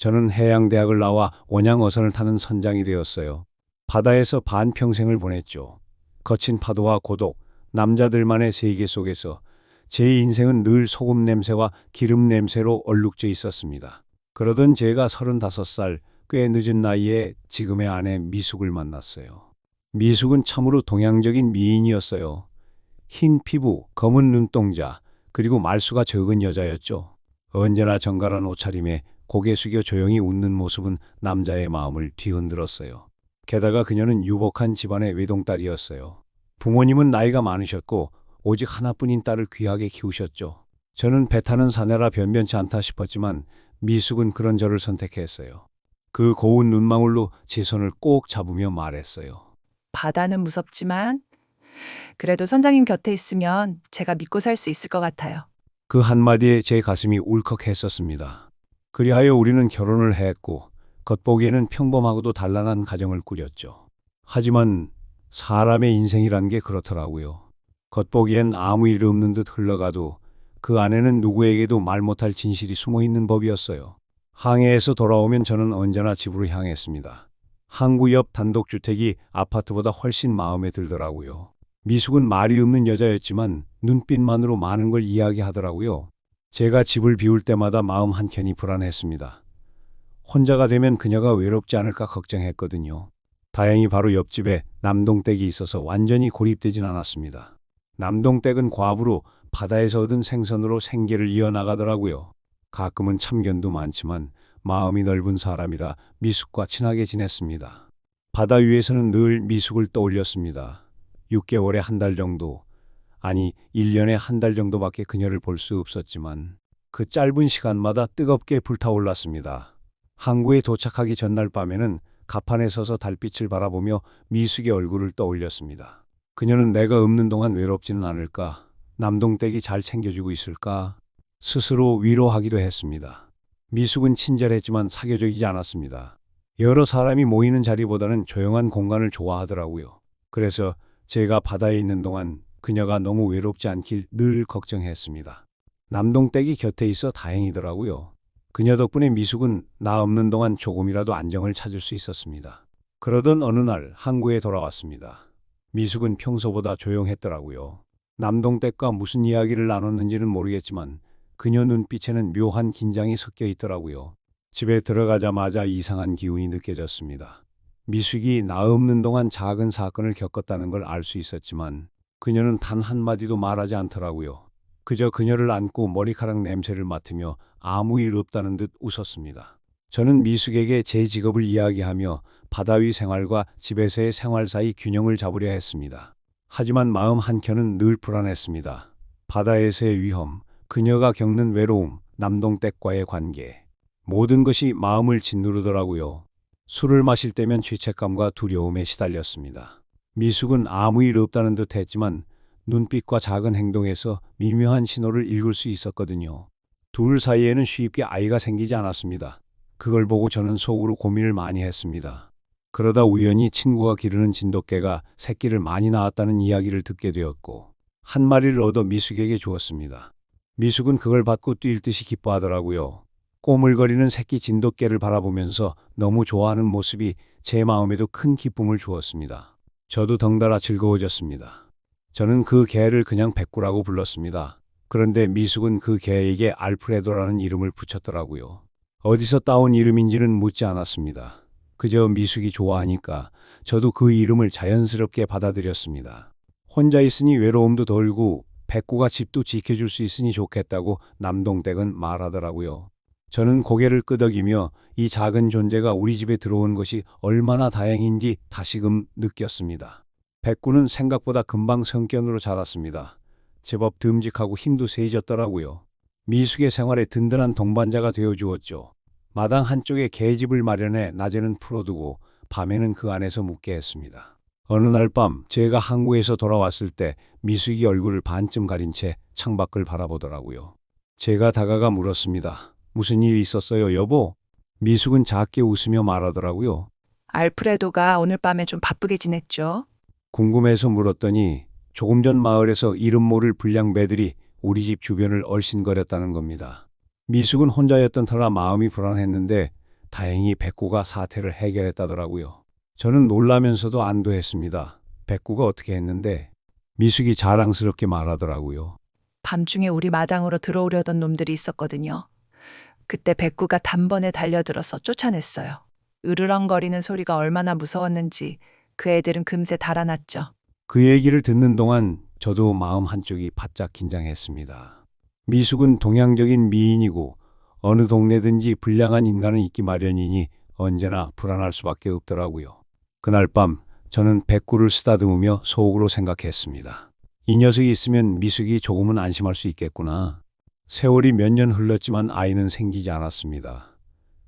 저는 해양대학을 나와 원양어선을 타는 선장이 되었어요. 바다에서 반평생을 보냈죠. 거친 파도와 고독, 남자들만의 세계 속에서 제 인생은 늘 소금 냄새와 기름 냄새로 얼룩져 있었습니다. 그러던 제가 35살 꽤 늦은 나이에 지금의 아내 미숙을 만났어요. 미숙은 참으로 동양적인 미인이었어요. 흰 피부, 검은 눈동자, 그리고 말수가 적은 여자였죠. 언제나 정갈한 옷차림에 고개 숙여 조용히 웃는 모습은 남자의 마음을 뒤흔들었어요. 게다가 그녀는 유복한 집안의 외동딸이었어요. 부모님은 나이가 많으셨고 오직 하나뿐인 딸을 귀하게 키우셨죠. 저는 배 타는 사내라 변변치 않다 싶었지만 미숙은 그런 저를 선택했어요. 그 고운 눈망울로 제 손을 꼭 잡으며 말했어요. 바다는 무섭지만 그래도 선장님 곁에 있으면 제가 믿고 살 수 있을 것 같아요. 그 한마디에 제 가슴이 울컥했었습니다. 그리하여 우리는 결혼을 했고 겉보기에는 평범하고도 단란한 가정을 꾸렸죠. 하지만 사람의 인생이란 게 그렇더라고요. 겉보기엔 아무 일 없는 듯 흘러가도 그 안에는 누구에게도 말 못할 진실이 숨어 있는 법이었어요. 항해에서 돌아오면 저는 언제나 집으로 향했습니다. 항구 옆 단독주택이 아파트보다 훨씬 마음에 들더라고요. 미숙은 말이 없는 여자였지만 눈빛만으로 많은 걸 이야기하더라고요. 제가 집을 비울 때마다 마음 한켠이 불안했습니다. 혼자가 되면 그녀가 외롭지 않을까 걱정했거든요. 다행히 바로 옆집에 남동댁이 있어서 완전히 고립되진 않았습니다. 남동댁은 과부로 바다에서 얻은 생선으로 생계를 이어나가더라고요. 가끔은 참견도 많지만 마음이 넓은 사람이라 미숙과 친하게 지냈습니다. 바다 위에서는 늘 미숙을 떠올렸습니다. 6개월에 한 달 정도, 아니 1년에 한 달 정도밖에 그녀를 볼 수 없었지만 그 짧은 시간마다 뜨겁게 불타올랐습니다. 항구에 도착하기 전날 밤에는 가판에 서서 달빛을 바라보며 미숙의 얼굴을 떠올렸습니다. 그녀는 내가 없는 동안 외롭지는 않을까? 남동댁이 잘 챙겨주고 있을까? 스스로 위로하기도 했습니다. 미숙은 친절했지만 사교적이지 않았습니다. 여러 사람이 모이는 자리보다는 조용한 공간을 좋아하더라고요. 그래서 제가 바다에 있는 동안 그녀가 너무 외롭지 않길 늘 걱정했습니다. 남동댁이 곁에 있어 다행이더라고요. 그녀 덕분에 미숙은 나 없는 동안 조금이라도 안정을 찾을 수 있었습니다. 그러던 어느 날 항구에 돌아왔습니다. 미숙은 평소보다 조용했더라고요. 남동댁과 무슨 이야기를 나눴는지는 모르겠지만 그녀 눈빛에는 묘한 긴장이 섞여 있더라고요. 집에 들어가자마자 이상한 기운이 느껴졌습니다. 미숙이 나 없는 동안 작은 사건을 겪었다는 걸 알 수 있었지만 그녀는 단 한마디도 말하지 않더라고요. 그저 그녀를 안고 머리카락 냄새를 맡으며 아무 일 없다는 듯 웃었습니다. 저는 미숙에게 제 직업을 이야기하며 바다 위 생활과 집에서의 생활 사이 균형을 잡으려 했습니다. 하지만 마음 한켠은 늘 불안했습니다. 바다에서의 위험, 그녀가 겪는 외로움, 남동댁과의 관계. 모든 것이 마음을 짓누르더라고요. 술을 마실 때면 죄책감과 두려움에 시달렸습니다. 미숙은 아무 일 없다는 듯 했지만 눈빛과 작은 행동에서 미묘한 신호를 읽을 수 있었거든요. 둘 사이에는 쉽게 아이가 생기지 않았습니다. 그걸 보고 저는 속으로 고민을 많이 했습니다. 그러다 우연히 친구가 기르는 진돗개가 새끼를 많이 낳았다는 이야기를 듣게 되었고 한 마리를 얻어 미숙에게 주었습니다. 미숙은 그걸 받고 뛸 듯이 기뻐하더라고요. 꼬물거리는 새끼 진돗개를 바라보면서 너무 좋아하는 모습이 제 마음에도 큰 기쁨을 주었습니다. 저도 덩달아 즐거워졌습니다. 저는 그 개를 그냥 백구라고 불렀습니다. 그런데 미숙은 그 개에게 알프레도라는 이름을 붙였더라고요. 어디서 따온 이름인지는 묻지 않았습니다. 그저 미숙이 좋아하니까 저도 그 이름을 자연스럽게 받아들였습니다. 혼자 있으니 외로움도 덜고 백구가 집도 지켜줄 수 있으니 좋겠다고 남동댁은 말하더라고요. 저는 고개를 끄덕이며 이 작은 존재가 우리 집에 들어온 것이 얼마나 다행인지 다시금 느꼈습니다. 백구는 생각보다 금방 성견으로 자랐습니다. 제법 듬직하고 힘도 세해졌더라고요. 미숙의 생활에 든든한 동반자가 되어 주었죠. 마당 한쪽에 개집을 마련해 낮에는 풀어두고 밤에는 그 안에서 묵게 했습니다. 어느 날 밤 제가 항구에서 돌아왔을 때 미숙이 얼굴을 반쯤 가린 채 창밖을 바라보더라고요. 제가 다가가 물었습니다. 무슨 일이 있었어요, 여보? 미숙은 작게 웃으며 말하더라고요. 알프레도가 오늘 밤에 좀 바쁘게 지냈죠? 궁금해서 물었더니 조금 전 마을에서 이름 모를 불량 매들이 우리 집 주변을 얼씬거렸다는 겁니다. 미숙은 혼자였던 터라 마음이 불안했는데 다행히 백구가 사태를 해결했다더라고요. 저는 놀라면서도 안도했습니다. 백구가 어떻게 했는데 미숙이 자랑스럽게 말하더라고요. 밤중에 우리 마당으로 들어오려던 놈들이 있었거든요. 그때 백구가 단번에 달려들어서 쫓아냈어요. 으르렁거리는 소리가 얼마나 무서웠는지 그 애들은 금세 달아났죠. 그 얘기를 듣는 동안 저도 마음 한쪽이 바짝 긴장했습니다. 미숙은 동양적인 미인이고 어느 동네든지 불량한 인간은 있기 마련이니 언제나 불안할 수밖에 없더라고요. 그날 밤 저는 백구를 쓰다듬으며 속으로 생각했습니다. 이 녀석이 있으면 미숙이 조금은 안심할 수 있겠구나. 세월이 몇 년 흘렀지만 아이는 생기지 않았습니다.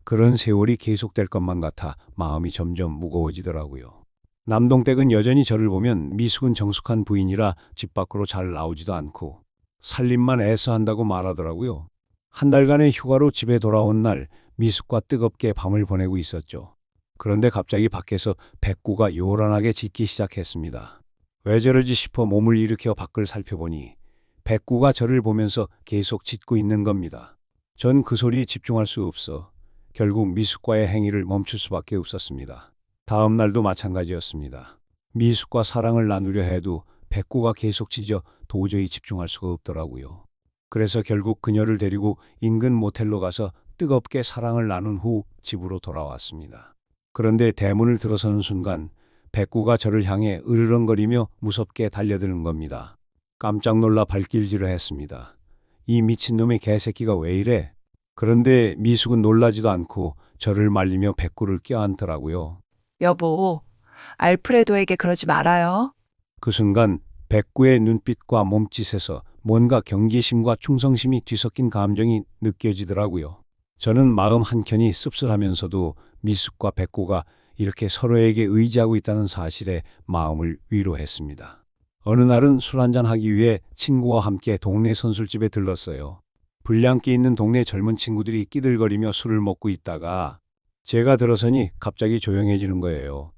그런 세월이 계속될 것만 같아 마음이 점점 무거워지더라고요. 남동댁은 여전히 저를 보면 미숙은 정숙한 부인이라 집 밖으로 잘 나오지도 않고 살림만 애써 한다고 말하더라고요. 한 달간의 휴가로 집에 돌아온 날 미숙과 뜨겁게 밤을 보내고 있었죠. 그런데 갑자기 밖에서 백구가 요란하게 짖기 시작했습니다. 왜 저러지 싶어 몸을 일으켜 밖을 살펴보니 백구가 저를 보면서 계속 짖고 있는 겁니다. 전 그 소리에 집중할 수 없어 결국 미숙과의 행위를 멈출 수밖에 없었습니다. 다음 날도 마찬가지였습니다. 미숙과 사랑을 나누려 해도 백구가 계속 짖어 도저히 집중할 수가 없더라고요. 그래서 결국 그녀를 데리고 인근 모텔로 가서 뜨겁게 사랑을 나눈 후 집으로 돌아왔습니다. 그런데 대문을 들어서는 순간 백구가 저를 향해 으르렁거리며 무섭게 달려드는 겁니다. 깜짝 놀라 발길질을 했습니다. 이 미친놈의 개새끼가 왜 이래? 그런데 미숙은 놀라지도 않고 저를 말리며 백구를 껴안더라고요. 여보, 알프레도에게 그러지 말아요. 그 순간 백구의 눈빛과 몸짓에서 뭔가 경계심과 충성심이 뒤섞인 감정이 느껴지더라고요. 저는 마음 한켠이 씁쓸하면서도 미숙과 백구가 이렇게 서로에게 의지하고 있다는 사실에 마음을 위로했습니다. 어느 날은 술 한잔 하기 위해 친구와 함께 동네 선술집에 들렀어요. 불량기 있는 동네 젊은 친구들이 끼들거리며 술을 먹고 있다가 제가 들어서니 갑자기 조용해지는 거예요.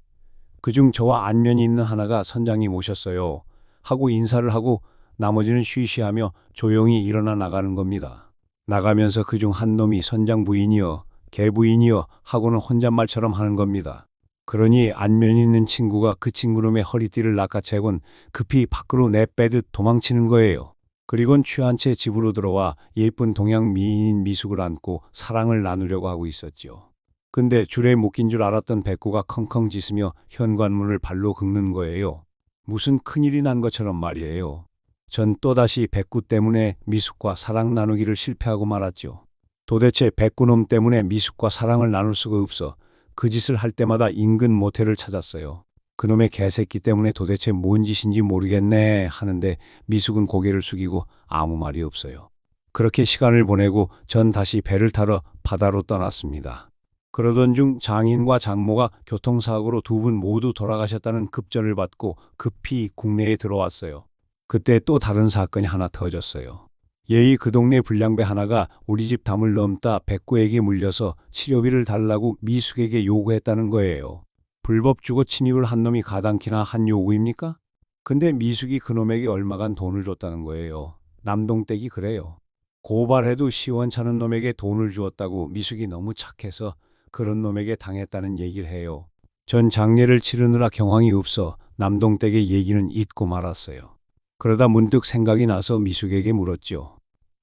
그중 저와 안면이 있는 하나가 선장님 오셨어요. 하고 인사를 하고 나머지는 쉬쉬하며 조용히 일어나 나가는 겁니다. 나가면서 그중 한 놈이 선장 부인이여, 개 부인이여 하고는 혼잣말처럼 하는 겁니다. 그러니 안면 있는 친구가 그 친구놈의 허리띠를 낚아채곤 급히 밖으로 내빼듯 도망치는 거예요. 그리곤 취한 채 집으로 들어와 예쁜 동양 미인인 미숙을 안고 사랑을 나누려고 하고 있었지요. 근데 줄에 묶인 줄 알았던 백구가 컹컹 짖으며 현관문을 발로 긁는 거예요. 무슨 큰일이 난 것처럼 말이에요. 전 또다시 백구 때문에 미숙과 사랑 나누기를 실패하고 말았죠. 도대체 백구놈 때문에 미숙과 사랑을 나눌 수가 없어 그 짓을 할 때마다 인근 모텔을 찾았어요. 그놈의 개새끼 때문에 도대체 뭔 짓인지 모르겠네 하는데 미숙은 고개를 숙이고 아무 말이 없어요. 그렇게 시간을 보내고 전 다시 배를 타러 바다로 떠났습니다. 그러던 중 장인과 장모가 교통사고로 두 분 모두 돌아가셨다는 급전을 받고 급히 국내에 들어왔어요. 그때 또 다른 사건이 하나 터졌어요. 예의 그 동네 불량배 하나가 우리 집 담을 넘다 백구에게 물려서 치료비를 달라고 미숙에게 요구했다는 거예요. 불법 주거 침입을 한 놈이 가당키나 한 요구입니까? 근데 미숙이 그놈에게 얼마간 돈을 줬다는 거예요. 남동댁이 그래요. 고발해도 시원찮은 놈에게 돈을 주었다고 미숙이 너무 착해서 그런 놈에게 당했다는 얘기를 해요. 전 장례를 치르느라 경황이 없어 남동댁의 얘기는 잊고 말았어요. 그러다 문득 생각이 나서 미숙에게 물었죠.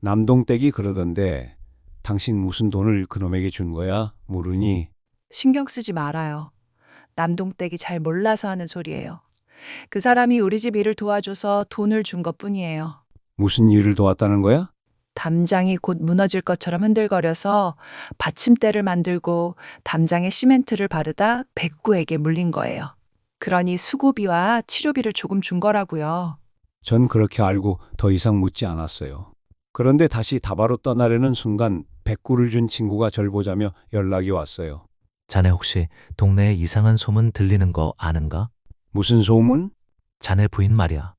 남동댁이 그러던데 당신 무슨 돈을 그놈에게 준 거야? 물으니 신경 쓰지 말아요. 남동댁이 잘 몰라서 하는 소리예요. 그 사람이 우리 집 일을 도와줘서 돈을 준 것 뿐이에요. 무슨 일을 도왔다는 거야? 담장이 곧 무너질 것처럼 흔들거려서 받침대를 만들고 담장에 시멘트를 바르다 백구에게 물린 거예요. 그러니 수고비와 치료비를 조금 준 거라고요. 전 그렇게 알고 더 이상 묻지 않았어요. 그런데 다시 다바로 떠나려는 순간 백구를 준 친구가 절 보자며 연락이 왔어요. 자네 혹시 동네에 이상한 소문 들리는 거 아는가? 무슨 소문? 자네 부인 말이야.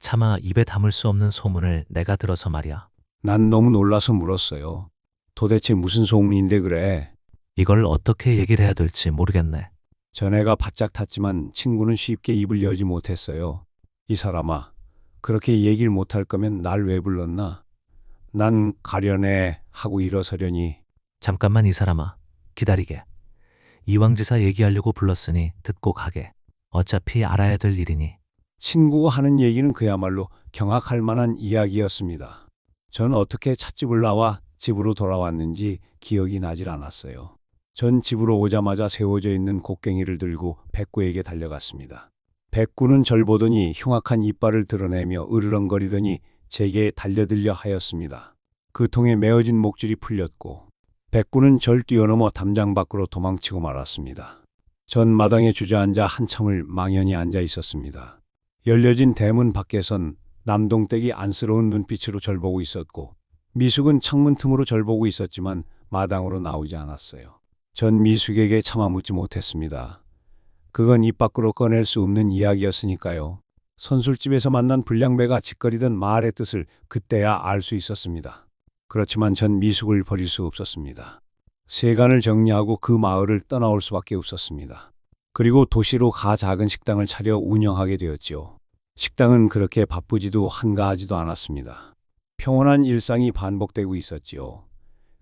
차마 입에 담을 수 없는 소문을 내가 들어서 말이야. 난 너무 놀라서 물었어요. 도대체 무슨 소문인데 그래? 이걸 어떻게 얘기를 해야 될지 모르겠네. 전해가 바짝 탔지만 친구는 쉽게 입을 여지 못했어요. 이 사람아, 그렇게 얘기를 못할 거면 날 왜 불렀나? 난 가련해 하고 일어서려니 잠깐만 이 사람아. 기다리게. 이왕지사 얘기하려고 불렀으니 듣고 가게. 어차피 알아야 될 일이니. 친구가 하는 얘기는 그야말로 경악할 만한 이야기였습니다. 전 어떻게 찻집을 나와 집으로 돌아왔는지 기억이 나질 않았어요. 전 집으로 오자마자 세워져 있는 곡괭이를 들고 백구에게 달려갔습니다. 백구는 절 보더니 흉악한 이빨을 드러내며 으르렁거리더니 제게 달려들려 하였습니다. 그 통에 메어진 목줄이 풀렸고 백구는 절 뛰어넘어 담장 밖으로 도망치고 말았습니다. 전 마당에 주저앉아 한참을 망연히 앉아 있었습니다. 열려진 대문 밖에선 남동댁이 안쓰러운 눈빛으로 절 보고 있었고 미숙은 창문 틈으로 절 보고 있었지만 마당으로 나오지 않았어요. 전 미숙에게 참아 묻지 못했습니다. 그건 입 밖으로 꺼낼 수 없는 이야기였으니까요. 선술집에서 만난 불량배가 짓거리던 말의 뜻을 그때야 알 수 있었습니다. 그렇지만 전 미숙을 버릴 수 없었습니다. 세간을 정리하고 그 마을을 떠나올 수밖에 없었습니다. 그리고 도시로 가 작은 식당을 차려 운영하게 되었지요. 식당은 그렇게 바쁘지도 한가하지도 않았습니다. 평온한 일상이 반복되고 있었지요.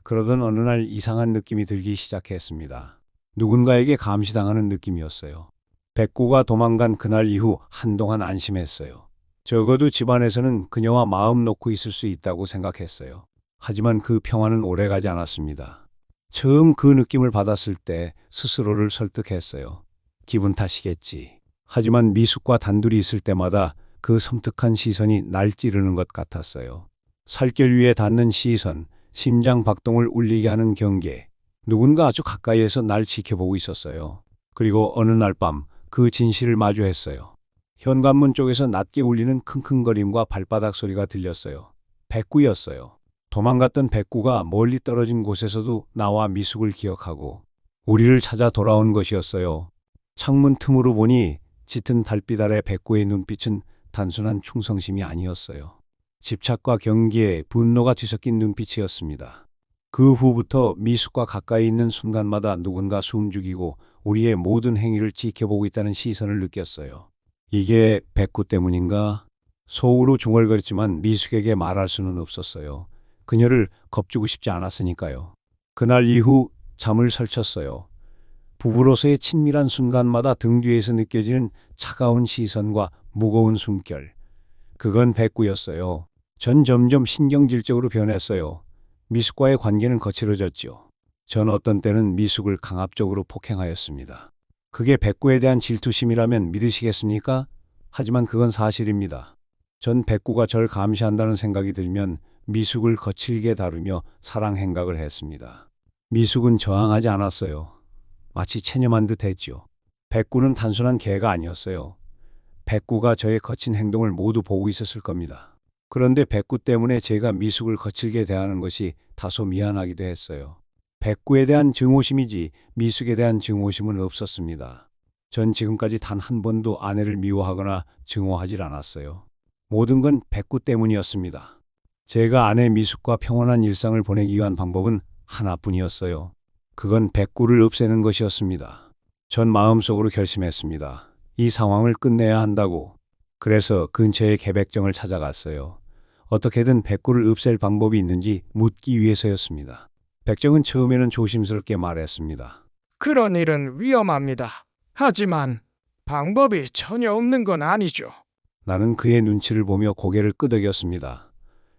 그러던 어느 날 이상한 느낌이 들기 시작했습니다. 누군가에게 감시당하는 느낌이었어요. 백구가 도망간 그날 이후 한동안 안심했어요. 적어도 집안에서는 그녀와 마음 놓고 있을 수 있다고 생각했어요. 하지만 그 평화는 오래가지 않았습니다. 처음 그 느낌을 받았을 때 스스로를 설득했어요. 기분 탓이겠지. 하지만 미숙과 단둘이 있을 때마다 그 섬뜩한 시선이 날 찌르는 것 같았어요. 살결 위에 닿는 시선, 심장 박동을 울리게 하는 경계. 누군가 아주 가까이에서 날 지켜보고 있었어요. 그리고 어느 날 밤 그 진실을 마주했어요. 현관문 쪽에서 낮게 울리는 킁킁거림과 발바닥 소리가 들렸어요. 백구였어요. 도망갔던 백구가 멀리 떨어진 곳에서도 나와 미숙을 기억하고 우리를 찾아 돌아온 것이었어요. 창문 틈으로 보니 짙은 달빛 아래 백구의 눈빛은 단순한 충성심이 아니었어요. 집착과 경기에 분노가 뒤섞인 눈빛이었습니다. 그 후부터 미숙과 가까이 있는 순간마다 누군가 숨죽이고 우리의 모든 행위를 지켜보고 있다는 시선을 느꼈어요. 이게 백구 때문인가? 속으로 중얼거렸지만 미숙에게 말할 수는 없었어요. 그녀를 겁주고 싶지 않았으니까요. 그날 이후 잠을 설쳤어요. 부부로서의 친밀한 순간마다 등 뒤에서 느껴지는 차가운 시선과 무거운 숨결. 그건 백구였어요. 전 점점 신경질적으로 변했어요. 미숙과의 관계는 거칠어졌죠. 전 어떤 때는 미숙을 강압적으로 폭행하였습니다. 그게 백구에 대한 질투심이라면 믿으시겠습니까? 하지만 그건 사실입니다. 전 백구가 절 감시한다는 생각이 들면 미숙을 거칠게 다루며 사랑 행각을 했습니다. 미숙은 저항하지 않았어요. 마치 체념한 듯 했지요. 백구는 단순한 개가 아니었어요. 백구가 저의 거친 행동을 모두 보고 있었을 겁니다. 그런데 백구 때문에 제가 미숙을 거칠게 대하는 것이 다소 미안하기도 했어요. 백구에 대한 증오심이지 미숙에 대한 증오심은 없었습니다. 전 지금까지 단 한 번도 아내를 미워하거나 증오하질 않았어요. 모든 건 백구 때문이었습니다. 제가 아내 미숙과 평온한 일상을 보내기 위한 방법은 하나뿐이었어요. 그건 백구를 없애는 것이었습니다. 전 마음속으로 결심했습니다. 이 상황을 끝내야 한다고. 그래서 근처의 개백정을 찾아갔어요. 어떻게든 백구를 없앨 방법이 있는지 묻기 위해서였습니다. 백정은 처음에는 조심스럽게 말했습니다. 그런 일은 위험합니다. 하지만 방법이 전혀 없는 건 아니죠. 나는 그의 눈치를 보며 고개를 끄덕였습니다.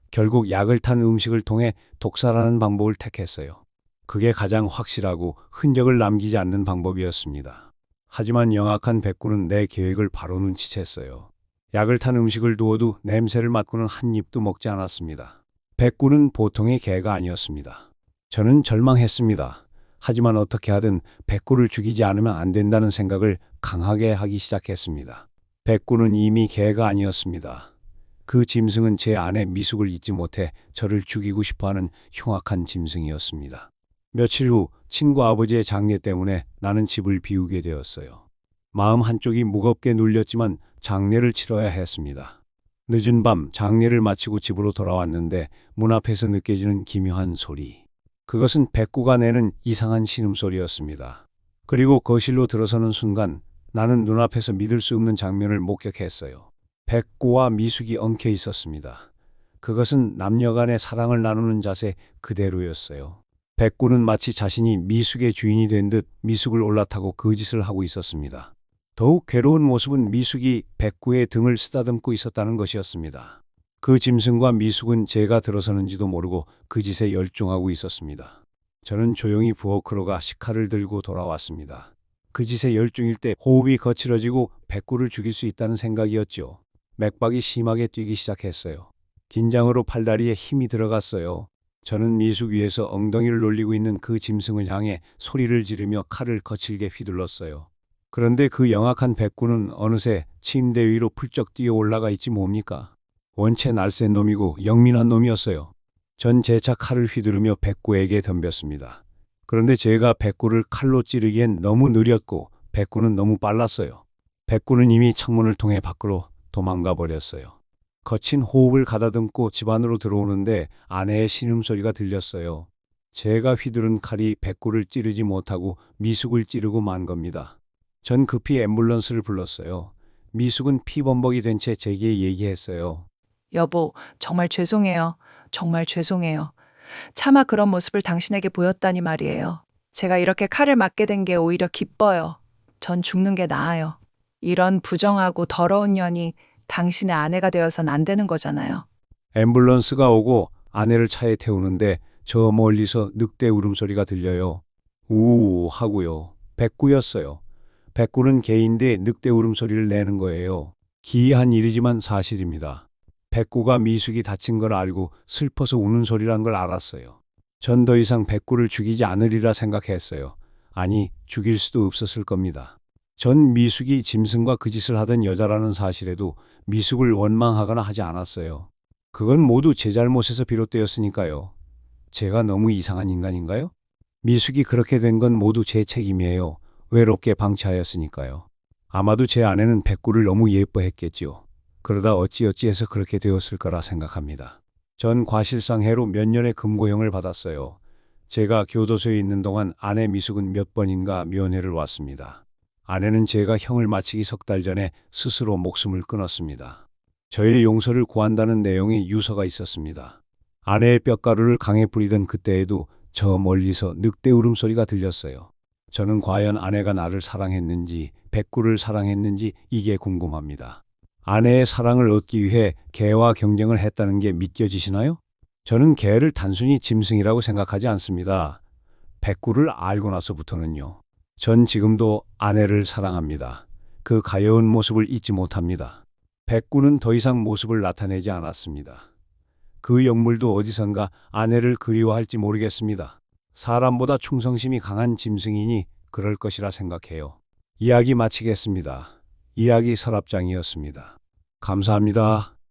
결국 약을 탄 음식을 통해 독살하는 방법을 택했어요. 그게 가장 확실하고 흔적을 남기지 않는 방법이었습니다. 하지만 영악한 백구는 내 계획을 바로 눈치챘어요. 약을 탄 음식을 두어도 냄새를 맡고는 한 입도 먹지 않았습니다. 백구는 보통의 개가 아니었습니다. 저는 절망했습니다. 하지만 어떻게 하든 백구를 죽이지 않으면 안 된다는 생각을 강하게 하기 시작했습니다. 백구는 이미 개가 아니었습니다. 그 짐승은 제 아내 미숙을 잊지 못해 저를 죽이고 싶어하는 흉악한 짐승이었습니다. 며칠 후 친구 아버지의 장례 때문에 나는 집을 비우게 되었어요. 마음 한쪽이 무겁게 눌렸지만 장례를 치러야 했습니다. 늦은 밤 장례를 마치고 집으로 돌아왔는데 문 앞에서 느껴지는 기묘한 소리. 그것은 백구가 내는 이상한 신음소리였습니다. 그리고 거실로 들어서는 순간 나는 눈앞에서 믿을 수 없는 장면을 목격했어요. 백구와 미숙이 엉켜 있었습니다. 그것은 남녀 간의 사랑을 나누는 자세 그대로였어요. 백구는 마치 자신이 미숙의 주인이 된 듯 미숙을 올라타고 거짓을 하고 있었습니다. 더욱 괴로운 모습은 미숙이 백구의 등을 쓰다듬고 있었다는 것이었습니다. 그 짐승과 미숙은 제가 들어서는지도 모르고 그 짓에 열중하고 있었습니다. 저는 조용히 부엌으로가 식칼을 들고 돌아왔습니다. 그 짓에 열중일 때 호흡이 거칠어지고 백구를 죽일 수 있다는 생각이었죠. 맥박이 심하게 뛰기 시작했어요. 긴장으로 팔다리에 힘이 들어갔어요. 저는 미숙 위에서 엉덩이를 놀리고 있는 그 짐승을 향해 소리를 지르며 칼을 거칠게 휘둘렀어요. 그런데 그 영악한 백구는 어느새 침대 위로 풀쩍 뛰어 올라가 있지 뭡니까? 원체 날쌘 놈이고 영민한 놈이었어요. 전 재차 칼을 휘두르며 백구에게 덤볐습니다. 그런데 제가 백구를 칼로 찌르기엔 너무 느렸고 백구는 너무 빨랐어요. 백구는 이미 창문을 통해 밖으로 도망가 버렸어요. 거친 호흡을 가다듬고 집 안으로 들어오는데 아내의 신음소리가 들렸어요. 제가 휘두른 칼이 백구를 찌르지 못하고 미숙을 찌르고 만 겁니다. 전 급히 앰뷸런스를 불렀어요. 미숙은 피범벅이 된 채 제게 얘기했어요. 여보, 정말 죄송해요. 정말 죄송해요. 차마 그런 모습을 당신에게 보였다니 말이에요. 제가 이렇게 칼을 맞게 된 게 오히려 기뻐요. 전 죽는 게 나아요. 이런 부정하고 더러운 년이 당신의 아내가 되어선 안 되는 거잖아요. 앰뷸런스가 오고 아내를 차에 태우는데 저 멀리서 늑대 울음소리가 들려요. 우우 하고요. 백구였어요. 백구는 개인데 늑대 울음소리를 내는 거예요. 기이한 일이지만 사실입니다. 백구가 미숙이 다친 걸 알고 슬퍼서 우는 소리란 걸 알았어요. 전 더 이상 백구를 죽이지 않으리라 생각했어요. 아니, 죽일 수도 없었을 겁니다. 전 미숙이 짐승과 그 짓을 하던 여자라는 사실에도 미숙을 원망하거나 하지 않았어요. 그건 모두 제 잘못에서 비롯되었으니까요. 제가 너무 이상한 인간인가요? 미숙이 그렇게 된 건 모두 제 책임이에요. 외롭게 방치하였으니까요. 아마도 제 아내는 백구를 너무 예뻐했겠지요. 그러다 어찌어찌해서 그렇게 되었을 거라 생각합니다. 전 과실상해로 몇 년의 금고형을 받았어요. 제가 교도소에 있는 동안 아내 미숙은 몇 번인가 면회를 왔습니다. 아내는 제가 형을 마치기 석 달 전에 스스로 목숨을 끊었습니다. 저의 용서를 구한다는 내용의 유서가 있었습니다. 아내의 뼈가루를 강에 뿌리던 그때에도 저 멀리서 늑대 울음소리가 들렸어요. 저는 과연 아내가 나를 사랑했는지, 백구를 사랑했는지 이게 궁금합니다. 아내의 사랑을 얻기 위해 개와 경쟁을 했다는 게 믿겨지시나요? 저는 개를 단순히 짐승이라고 생각하지 않습니다. 백구를 알고 나서부터는요. 전 지금도 아내를 사랑합니다. 그 가여운 모습을 잊지 못합니다. 백구는 더 이상 모습을 나타내지 않았습니다. 그 영물도 어디선가 아내를 그리워할지 모르겠습니다. 사람보다 충성심이 강한 짐승이니 그럴 것이라 생각해요. 이야기 마치겠습니다. 이야기 서랍장이었습니다. 감사합니다.